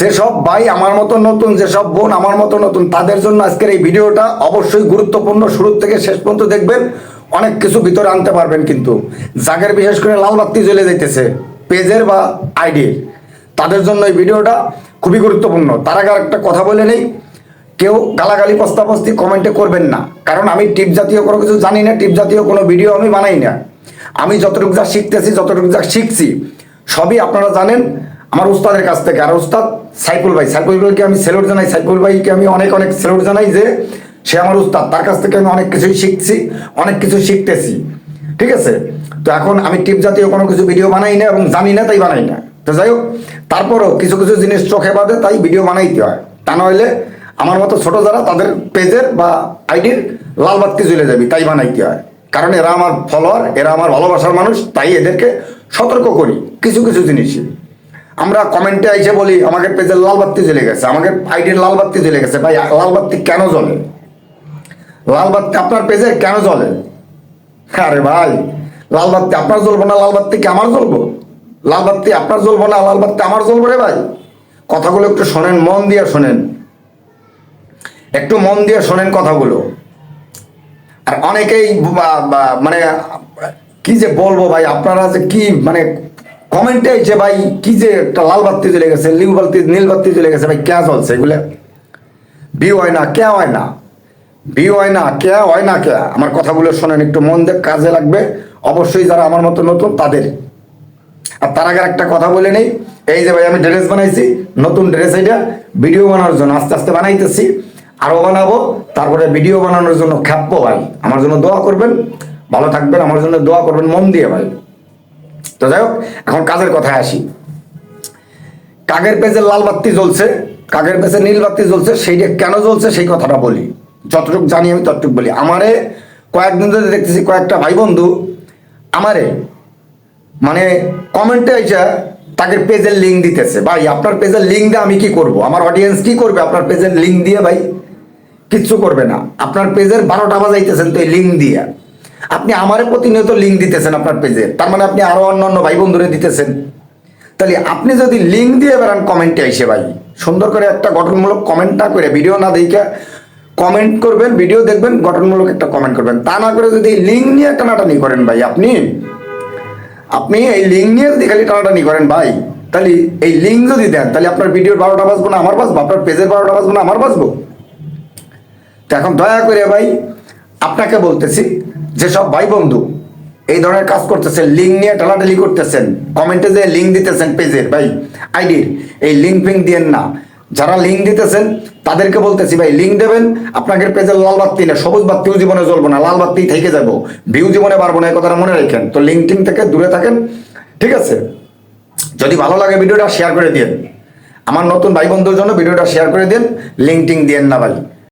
যেসব ভাই আমার মতো নতুন, যেসব বোন আমার মতো নতুন, তাদের জন্য আজকের এই ভিডিওটা অবশ্যই গুরুত্বপূর্ণ। শুরু থেকে শেষ পর্যন্ত দেখবেন, অনেক কিছু ভিতরে আনতে পারবেন কিন্তু। জাগের বিশেষ করে লাল বাতি জ্বলে যাইতেছে, পেজের বা আইডির তাদের জন্য এই ভিডিওটা খুবই গুরুত্বপূর্ণ। তার আগে একটা কথা বলে নেই, কেউ গালাগালি প্রস্তাবস্তি কমেন্টে করবেন না। কারণ আমি টিপ জাতীয় কোনো কিছু জানি না, টিপ জাতীয় কোনো ভিডিও আমি বানাই না। আমি যতটুকু যা শিখতেছি, যতটুকু যা শিখছি, সবই আপনারা জানেন। আমার উস্তাদের কাছ থেকে। আর উস্তাদ সাইফুল ভাই, সাইফুল ভাইকে আমি সেলুট জানাই। সাইফুল ভাইকে আমি অনেক অনেক সেলুট জানাই যে সে আমার উস্তাদ। তার কাছ থেকে আমি অনেক কিছুই শিখছি, অনেক কিছু শিখতেছি। ঠিক আছে? তো এখন আমি টিপ জাতীয় কোনো কিছু ভিডিও বানাই না এবং জানি না, তাই বানাই না। তো যাই হোক, তারপরও কিছু কিছু জিনিস চোখে বাদে তাই ভিডিও বানাইতে হয়। তা নইলে আমার মতো ছোট যারা, তাদের পেজের বা আইডির লাল বাতি জ্বলে যাবে, তাই বানাইতে হয়। কারণ এরা আমার ফলোয়ার এরা আমার ভালোবাসার মানুষ, তাই এদেরকে সতর্ক করি। কিছু কিছু জিনিসই। আমরা কমেন্টে আইসে বলি, আমাকে পেজের লাল বাত্তি জ্বলে গেছে, আমাকে আইডির লাল বাত্তি জ্বলে গেছে। ভাই, লাল বাত্তি কেন জ্বলে? লাল বাতি আপনার পেজে কেন জ্বলে? আরে ভাই, লাল বাত্তি আপনার জ্বলবো না, লাল বাতি কি আমার জ্বলবো? লাল বাত্তি আপনার জ্বলবো না, লাল বাতি আমার জ্বলবো রে ভাই। কথাগুলো একটু শোনেন, মন দিয়ে শোনেন। একটু মন দিয়ে শোনেন কথাগুলো। আর অনেকেই মানে কি যে বলব ভাই, আপনারা যে কি মানে কমেন্টে যে ভাই, কি যে একটা লাল বাতি চলে গেছে নীল বাতি নীল বাতি চলে গেছে, ভাই কে চলছে এগুলো? ভিউ হয় না কে হয় না? ভিউ হয় না কে হয় না কে আমার কথাগুলো শোনেন একটু, মন দিয়ে কাজে লাগবে। অবশ্যই যারা আমার মতো নতুন, তাদের। আর তার আগে একটা কথা বলে নেই, এই যে ভাই, আমি ড্রেস বানাইছি, নতুন ড্রেস এটা, ভিডিও বানানোর জন্য আস্তে আস্তে বানাইতেছি, আরও বানাবো, তারপরে ভিডিও বানানোর জন্য খ্যাপবো ভাই, আমার জন্য দোয়া করবেন, ভালো থাকবেন, আমার জন্য দোয়া করবেন মন দিয়ে ভাই। তো যাই হোক, এখন কাজের কথায় আসি। কাগের পেজে লাল বাতি জ্বলছে, কাগের পেজে নীল বাতি জ্বলছে সেইটা কেন জ্বলছে সেই কথাটা বলি। যতটুকু জানি আমি ততটুকু বলি। আমারে কয়েকদিন ধরে দেখতেছি, কয়েকটা ভাই বন্ধু আমারে মানে কমেন্টে এসে তাকে পেজের লিঙ্ক দিতেছে। ভাই, আপনার পেজের লিঙ্ক দিয়ে আমি কি করব? আমার অডিয়েন্স কি করবে? আপনার পেজের লিঙ্ক দিয়ে ভাই, কিচ্ছু করবে না। আপনার পেজের বারোটা বাজাইতেছেন তো এই লিঙ্ক দিয়ে। আপনি আমারে প্রতিনিয়ত লিঙ্ক দিতেছেন আপনার পেজে তার মানে আপনি আরও অন্য অন্য ভাই বন্ধুরে দিতেছেন। তাহলে আপনি যদি লিঙ্ক দিয়ে বেড়ান কমেন্টে এসে ভাই, সুন্দর করে একটা গঠনমূলক কমেন্ট না করে ভিডিও না দেখে কমেন্ট করবেন ভিডিও দেখবেন, গঠনমূলক একটা কমেন্ট করবেন। তা না করে যদি লিঙ্ক নিয়ে টানাটানি করেন ভাই, আপনি আপনি এই লিঙ্ক নিয়ে যদি খালি টানাটানি করেন ভাই, তাহলে এই লিঙ্ক যদি দেন, তাহলে আপনার ভিডিওর বারোটা বাজবো না, আমার বাজবো, আপনার পেজের বারোটা বাজবো না, আমার বাজবো? তো এখন দয়া করে ভাই, আপনাকে বলতেছি যেসব ভাই বন্ধু এই ধরনের কাজ করতেছেন লিঙ্ক নিয়ে টালাটালি করতেছেন কমেন্টে যে লিঙ্ক দিতেছেন পেজের, ভাই আইডির এই লিঙ্ক ফিঙ্ক দিয়েন না। যারা লিঙ্ক দিতেছেন, তাদেরকে বলতেছি, ভাই লিঙ্ক দেবেন আপনাকে পেজের লাল বাতি না, সবুজ বাতিও জীবনে জ্বলবো না, লাল বাতি থেকে যাব। ভিউ জীবনে পারব না, এই কথাটা মনে রাখেন। তো লিঙ্ক টিং থেকে দূরে থাকেন, ঠিক আছে? যদি ভালো লাগে ভিডিওটা শেয়ার করে দিন আমার নতুন ভাই বন্ধুর জন্য ভিডিওটা শেয়ার করে দিন লিঙ্ক টিং দিয়েন না, ভাই।